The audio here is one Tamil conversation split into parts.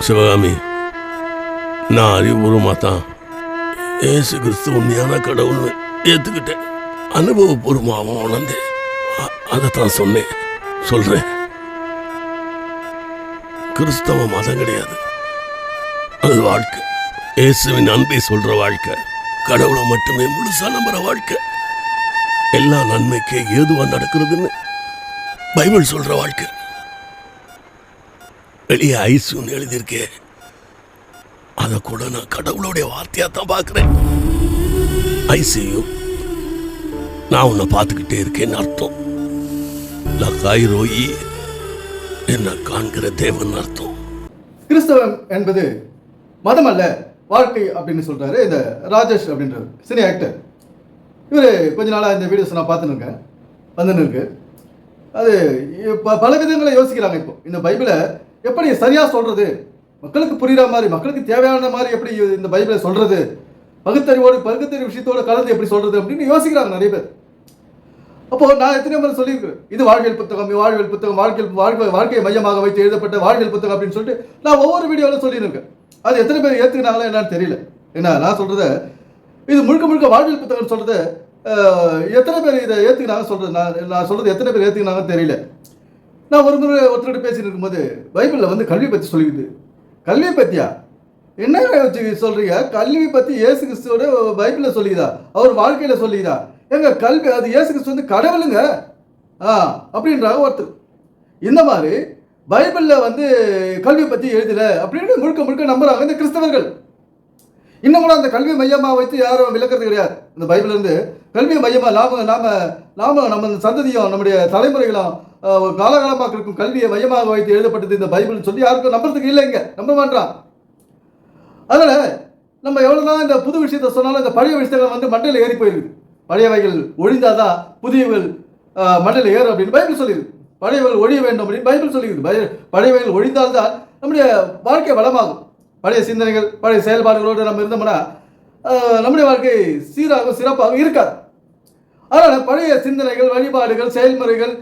சிவகாமி நான் அறிவுபூர்வமாக தான் ஏசு கிறிஸ்து உண்மையான கடவுள்னு ஏற்றுக்கிட்டேன் அனுபவபூர்வமாகவும் உணர்ந்தேன். அதை தான் சொன்னேன். சொல்றேன். கிறிஸ்தவ மதம் கிடையாது. அது வாழ்க்கை. இயேசுவின் அன்பை சொல்ற வாழ்க்கை. கடவுளை மட்டுமே முழுசா நம்புற வாழ்க்கை. எல்லா நன்மைக்கே ஏதுவாக நடக்கிறதுன்னு பைபிள் சொல்ற வாழ்க்கை. வெளியே ஐசுன்னு எழுதியிருக்கே. அதை கூட நான் கடவுளுடைய வார்த்தையாக தான் பார்க்குறேன். ஐசியு நான் உன்னை பார்த்துக்கிட்டே இருக்கேன்னு அர்த்தம். லக்காய் ரோயி என்ன காண்கிற தேவன் அர்த்தம். கிறிஸ்தவம் என்பது மதம் அல்ல வாழ்க்கை அப்படின்னு சொல்கிறாரு இந்த ராஜேஷ் அப்படின்றது சினி ஆக்டர் இவர் கொஞ்ச நாளாக இந்த வீடியோஸ் நான் பார்த்துன்னு இருக்கேன். வந்துன்னு இருக்கு. அது இப்போ பல விதங்களை யோசிக்கிறாங்க இப்போ. இந்த பைபிளை எப்படி சரியாக சொல்றது? மக்களுக்கு புரியுற மாதிரி மக்களுக்கு தேவையான மாதிரி எப்படி இந்த பைபிளை சொல்றது? பகுத்தறிவோடு பகுத்தறிவு விஷயத்தோட கலந்து எப்படி சொல்றது அப்படின்னு யோசிக்கிறாங்க நிறைய பேர். அப்போ நான் எத்தனை முறை சொல்லியிருக்கிறேன். இது வாழ்வியல் புத்தகம் வாழ்வியல் புத்தகம் வாழ்க்கை வாழ்க்கை வாழ்க்கையை மையமாக வைத்து எழுதப்பட்ட வாழ்வியல் புத்தகம் அப்படின்னு சொல்லிட்டு நான் ஒவ்வொரு வீடியோவில் சொல்லியிருக்கேன். அது எத்தனை பேர் ஏற்றுக்கினாங்களா என்னன்னு தெரியல. என்ன நான் சொல்கிறத இது முழுக்க முழுக்க வாழ்வியல் புத்தகம் சொல்கிறது எத்தனை பேர் இதை ஏற்றுக்கினாங்க சொல்றது நான் நான் சொல்றது எத்தனை பேர் ஏற்றுக்கினாங்கன்னு தெரியல. நான் ஒரு முறை ஒருத்தர்கிட்ட பேசிட்டு இருக்கும்போது பைபிளில் வந்து கல்வி பற்றி சொல்லிக்குது. கல்வி பற்றியா என்ன வச்சு சொல்கிறீங்க கல்வி பற்றி இயேசு கிறிஸ்துவோட பைபிளில் சொல்லிக்குதா? அவர் வாழ்க்கையில் சொல்லிக்குதா? எங்க கல்வி அது இயேசு கிறிஸ்து வந்து கடவுளுங்க. ஆ அப்படின்றாங்க ஒருத்தர். இந்த மாதிரி பைபிளில் வந்து கல்வி பற்றி எழுதல அப்படின்னு முழுக்க முழுக்க நம்புறாங்க இந்த கிறிஸ்தவர்கள். இன்னும் கூட அந்த கல்வி மையமாக வைத்து யாரும் விளக்கிறது கிடையாது. இந்த பைபிள் இருந்து கல்வி மையமாக நாம நாம நாம நம்ம சந்ததியும் நம்முடைய தலைமுறைகளும் காலகாலமாக இருக்கும் கல்வியை மையமாக வைத்து எழுதப்பட்டது இந்த பைபிள்னு சொல்லி யாருக்கும் நம்புறதுக்கு இல்லைங்க. நம்ப மாட்டான் அதனால நம்ம எவ்வளவுதான் இந்த புது விஷயத்தை சொன்னாலும் இந்த பழைய விஷயங்கள் வந்து மண்டையில் ஏறி போயிருக்கு பழையவைகள் ஒழிந்தாதான் புதியவைகள் மண்டையில் ஏறும் அப்படின்னு பைபிள் சொல்லிடுது பழையவைகள் ஒழிய வேண்டும் அப்படின்னு பைபிள் சொல்லிடுது பய பழையவைகள் ஒழிந்தால்தான் நம்முடைய வாழ்க்கை வளமாகும். பழைய சிந்தனைகள் பழைய செயல்பாடுகளோடு நம்ம இருந்தோம்னா நம்முடைய வாழ்க்கை சீராகவும் சிறப்பாகவும் இருக்காது. அதனால் பழைய சிந்தனைகள் வழிபாடுகள் செயல்முறைகள்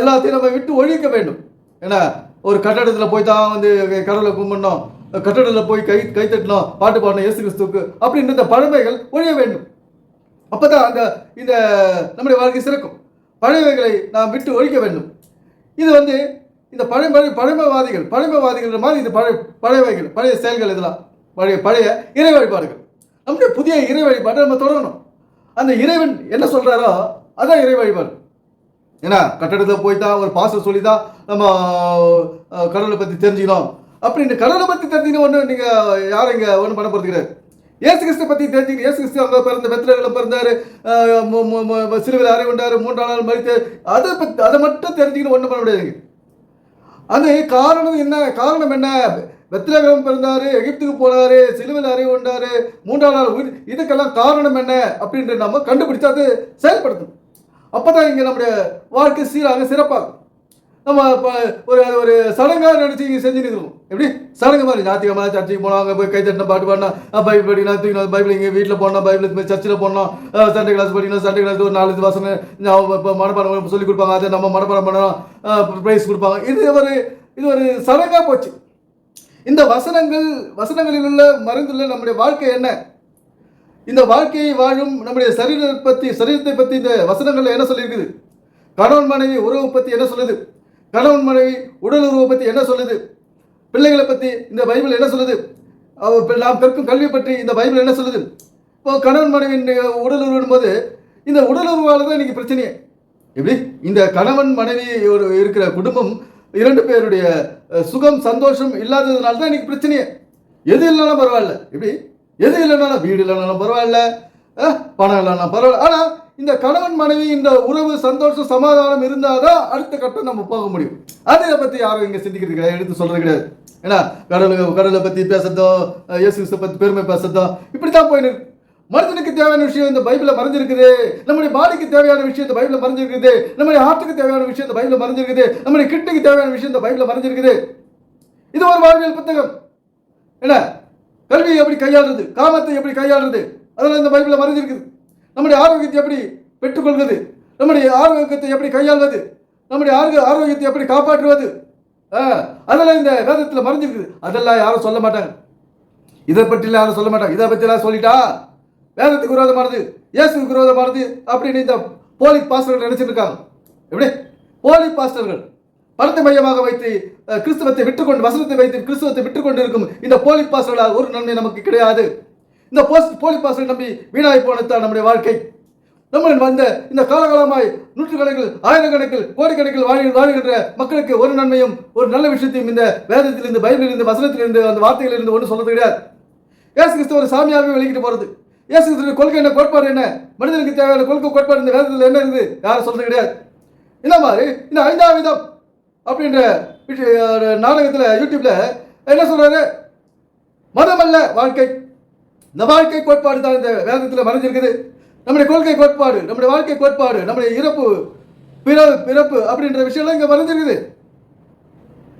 எல்லாத்தையும் நம்ம விட்டு ஒழிக்க வேண்டும். ஏன்னா ஒரு கட்டடத்தில் போய் தான் வந்து கடவுளை கும்பிடணும் கட்டடத்தில் போய் கை கை தட்டணும் பாட்டு பாடணும் இயேசு கிறிஸ்துவுக்கு அப்படின்ற இந்த பழமைகள் ஒழிய வேண்டும். அப்பதான் அந்த இந்த நம்முடைய வாழ்க்கை சிறக்கும். பழமைகளை நாம் விட்டு ஒழிக்க வேண்டும். இது வந்து இந்த பழைய பழைய பழமைவாதிகள் பழமைவாதிகள் மாதிரி இந்த பழைய பழையவைகள் பழைய செயல்கள் இதெல்லாம் பழைய பழைய இறை வழிபாடுகள். நம்முடைய புதிய இறை வழிபாட்டை நம்ம தொடரணும். அந்த இறைவன் என்ன சொல்கிறாரோ அதான் இறை வழிபாடு. ஏன்னா கட்டடத்தில் போய் தான் ஒரு பாச சொல்லி தான் நம்ம கடவுளை பற்றி தெரிஞ்சுக்கணும். அப்படின்னு கடவுளை பற்றி தெரிஞ்சுக்கணும் ஒன்று நீங்கள் யாரும் இங்கே ஒன்றும் பண்ண போகிறது கிடையாது. இயேசு கிறிஸ்து பற்றி தெரிஞ்சுக்கணும் இயேசு கிறிஸ்து அங்கே பிறந்த வெத்திரையில் பிறந்தார் சிலுவையில் அறை கொண்டார் மூன்றாம் நாள் மறித்து அதை பற்றி அதை மட்டும் தெரிஞ்சுக்கணும் ஒன்றும் பண்ண முடியாதுங்க அது காரணம் என்ன? காரணம் என்ன? வெத்திரகம் பிறந்தார் எகிப்துக்கு போனாரு சிலுவையில் அறை கொண்டாரு மூன்றாம் நாள் உயிர் இதுக்கெல்லாம் காரணம் என்ன? அப்படின்ட்டு நம்ம கண்டுபிடிச்சு அது செயல்படுத்தணும். அப்போ தான் இங்கே நம்முடைய வாழ்க்கை சீராக சிறப்பாக நம்ம இப்போ ஒரு ஒரு சடங்காக நினச்சி இங்கே செஞ்சுட்டு இருக்கணும் எப்படி? சடங்கு மாதிரி ஞாத்திகமா சர்ச்சுக்கு போனோம் அங்கே போய் கை தட்டின பாட்டு பாடினா பைபிள் படிக்கணும் தூக்கினா பைபிள் இங்கே வீட்டில் போனோம் பைபிள் போய் சர்ச்சில் போனோம் சண்டை சண்டே கிளாஸ் படிக்கணும் சண்டே கிளாஸ் ஒரு நாலு வசனம் இப்போ மனப்பாடம் சொல்லி கொடுப்பாங்க. அதை நம்ம மனப்பாடம் பண்ணணும் ப்ரைஸ் கொடுப்பாங்க. இது ஒரு இது ஒரு சடங்காக போச்சு. இந்த வசனங்கள் வசனங்களில் உள்ள மருந்துள்ள நம்முடைய வாழ்க்கை என்ன? இந்த வாழ்க்கையை வாழும் நம்முடைய சரீரத்தை பற்றி சரீரத்தை பற்றி இந்த வசனங்கள்ல என்ன சொல்லியிருக்குது? கணவன் மனைவி உறவு பற்றி என்ன சொல்லுது? கணவன் மனைவி உடல் உறவை பற்றி என்ன சொல்லுது? பிள்ளைகளை பற்றி இந்த பைபிள் என்ன சொல்லுது? நாம் கற்கும் கல்வி பற்றி இந்த பைபிள் என்ன சொல்லுது? இப்போ கணவன் மனைவி உடல் உறவுடும் போது இந்த உடல் உருவால் தான் இன்னைக்கு பிரச்சனையே. எப்படி? இந்த கணவன் மனைவி ஒரு இருக்கிற குடும்பம் இரண்டு பேருடைய சுகம் சந்தோஷம் இல்லாததுனால தான் இன்னைக்கு பிரச்சனையே. எது இல்லைனாலும் பரவாயில்ல. எப்படி? எது இல்லைனாலும் வீடு இல்லைனாலும் பரவாயில்ல. பணம் இல்லைனாலும் பரவாயில்ல. ஆனால் இந்த கணவன் மனைவி இந்த உறவு சந்தோஷம் சமாதானம் இருந்தால் தான் அடுத்த கட்டம் நம்ம போக முடியும். அதை பற்றி யாரும் இங்கே சிந்திக்கிறது கிடையாது எடுத்து சொல்கிறது கிடையாது. ஏன்னா கடவுளை கடவுளை பற்றி பேசுறதோ அஹ், பற்றி பெருமை பேசுறதோ இப்படி தான் போயின்னு மனிதனுக்கு தேவையான விஷயம் இந்த பைபிளில் மறைஞ்சிருக்குது. நம்முடைய பாடிக்கு தேவையான விஷயம் இந்த பைபிளில் மறைஞ்சிருக்குது. நம்முடைய ஹார்ட்டுக்கு தேவையான விஷயம் இந்த பைபிளில் மறைஞ்சிருக்குது. நம்முடைய கிட்னிக்கு தேவையான விஷயம் இந்த பைபிளில் மறைஞ்சிருக்குது. இது ஒரு வாழ்வியல் புத்தகம். என்ன கல்வியை எப்படி கையாளுறது? காமத்தை எப்படி கையாளுறது? அதெல்லாம் இந்த பைபிளில் மறைஞ்சிருக்குது நம்முடைய ஆரோக்கியத்தை எப்படி பெற்றுக்கொள்வது? நம்முடைய ஆரோக்கியத்தை எப்படி கையாள்வது? நம்முடைய ஆரோக்கிய ஆரோக்கியத்தை எப்படி காப்பாற்றுவது? ஆ, அதெல்லாம் இந்த வேதத்தில் மறைஞ்சிருக்குது அதெல்லாம் யாரும் சொல்ல மாட்டாங்க. இதை பற்றிலாம் யாரும் சொல்ல மாட்டாங்க. இதை பற்றிலாம் சொல்லிட்டா வேதத்துக்கு விரோதமானது இயேசுக்கு விரோதமானது அப்படின்னு இந்த போலி பாஸ்டர்கள் நினைச்சிட்டு எப்படி? போலி பாஸ்டர்கள். பணத்தை மையமாக வைத்து கிறிஸ்தவத்தை விட்டுக்கொண்டு வசனத்தை வைத்து கிறிஸ்தவத்தை விட்டுக்கொண்டு இருக்கும் இந்த போலி பாஸ்டர்களால் ஒரு நன்மை நமக்கு கிடையாது. இந்த போஸ்ட் போலி பாஸ்டர்கள் நம்பி வீணாய் போனதுதான் நம்முடைய வாழ்க்கை. நம்மளின் வந்த இந்த காலகாலமாய் நூற்றுக்கணக்கில் ஆயிரக்கணக்கில் கோடிக்கணக்கில் வாழி வாழ்கின்ற மக்களுக்கு ஒரு நன்மையும் ஒரு நல்ல விஷயத்தையும் இந்த வேதத்திலிருந்து பைபிளிலிருந்து வசனத்திலிருந்து அந்த வார்த்தைகளிலிருந்து ஒன்றும் சொல்றது கிடையாது. ஏசு கிறிஸ்து ஒரு சாமியாகவே வெளிக்கிட்டு போகிறது ஏசு கிறிஸ்துவ கொள்கை என்ன கோட்பாடு என்ன? மனிதனுக்கு தேவையான கொள்கை கோட்பாடு இந்த வேதத்தில் என்ன இருக்குது? யாரும் சொல்றது கிடையாது. இந்த மாதிரி இந்த ஐந்தாம் விதம் அப்படின்ற நாடகத்தில் யூடியூப்ல என்ன சொல்றாரு? மதமல்ல வாழ்க்கை. இந்த வாழ்க்கை கோட்பாடு தான் இந்த வேதத்தில் மறைஞ்சிருக்குது. நம்முடைய கொள்கை கோட்பாடு நம்முடைய வாழ்க்கை கோட்பாடு நம்முடைய இறப்பு பிற பிறப்பு அப்படின்ற விஷயம்லாம் இங்கே மறைஞ்சிருக்குது.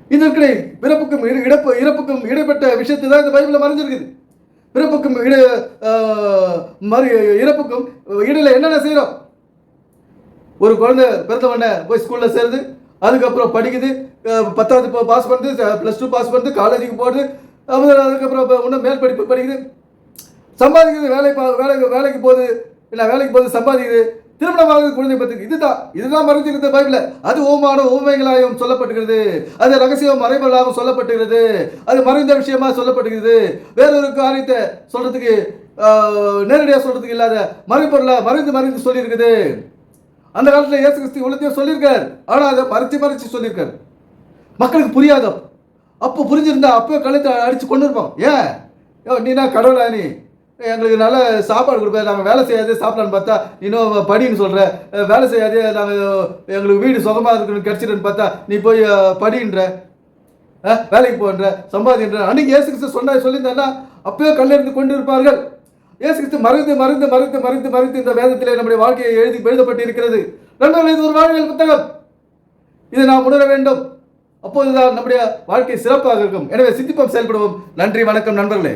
இதற்கிடை பிறப்புக்கும் இட- இறப்பு இறப்புக்கும் இடைப்பட்ட விஷயத்தை தான் இந்த பைபிளில் மறைஞ்சிருக்குது. பிறப்புக்கும் இட மறு இறப்புக்கும் இடையில என்னென்ன செய்கிறோம் ஒரு குழந்தை பிறந்தவனே போய் ஸ்கூலில் சேருது. அதுக்கப்புறம் படிக்குது பத்தாவது இப்போ பாஸ் பண்ணுது ப்ளஸ் டூ பாஸ் பண்ணுது காலேஜுக்கு போகுது அப்புறம் அதுக்கப்புறம் இன்னும் மேல் படிப்பு படிக்குது. சம்பாதிக்குது வேலை பா- வேலைக்கு வேலைக்கு போகுது இல்லை வேலைக்கு போகுது சம்பாதிக்குது. திருமணம் குழந்தை பத்துக்கு இதுதான். இதுதான் மறைஞ்சிருக்கிறது பைபிள் அது ஓமான ஊமைகளாகவும் சொல்லப்பட்டுகிறது அது ரகசியம் மறைபொருளாகவும் சொல்லப்பட்டுகிறது அது மறைந்த விஷயமா சொல்லப்பட்டுகிறது வேறொரு காரியத்தை சொல்றதுக்கு நேரடியாக சொல்றதுக்கு இல்லாத மறைபொருளா மறைந்து மறைந்து சொல்லியிருக்குது. அந்த காலத்தில் இயேசு கிறிஸ்து இவ்வளோத்தையும் சொல்லியிருக்கார். ஆனால் அதை மறைச்சி மறைச்சி சொல்லியிருக்கார். மக்களுக்கு புரியாத? அப்போ. புரிஞ்சிருந்தா அப்போ கழுத்தை அடித்து கொண்டு இருப்போம் ஏன்? யோ, நீனா கடவுளா நீ? எங்களுக்கு நல்ல சாப்பாடு கொடுப்பேன் நாங்கள் வேலை செய்யாது சாப்பிடலான்னு பார்த்தா இன்னும் படின்னு சொல்கிற வேலை செய்யாது நாங்கள் எங்களுக்கு வீடு சுகமாக இருக்குன்னு கிடச்சிடுன்னு பார்த்தா நீ போய் படின்ற வேலைக்கு போன்ற சம்பாதிக்கின்ற அன்னைக்கு இயேசு கிறிஸ்து சொன்னா சொல்லியிருந்தேன்னா அப்பவே கல்லிருந்து கொண்டு இருப்பார்கள். இயேசு கிறிஸ்து மறைந்து மறைந்து மறைந்து மறைந்து மறைந்து இந்த வேதத்திலே நம்முடைய வாழ்க்கையை எழுதி எழுதப்பட்டு இருக்கிறது இது ஒரு வாழ்வியல் புத்தகம். இதை நாம் உணர வேண்டும். அப்போதுதான் நம்முடைய வாழ்க்கை சிறப்பாக இருக்கும். எனவே சித்திப்பம் செயல்படுவோம். நன்றி வணக்கம் நண்பர்களே.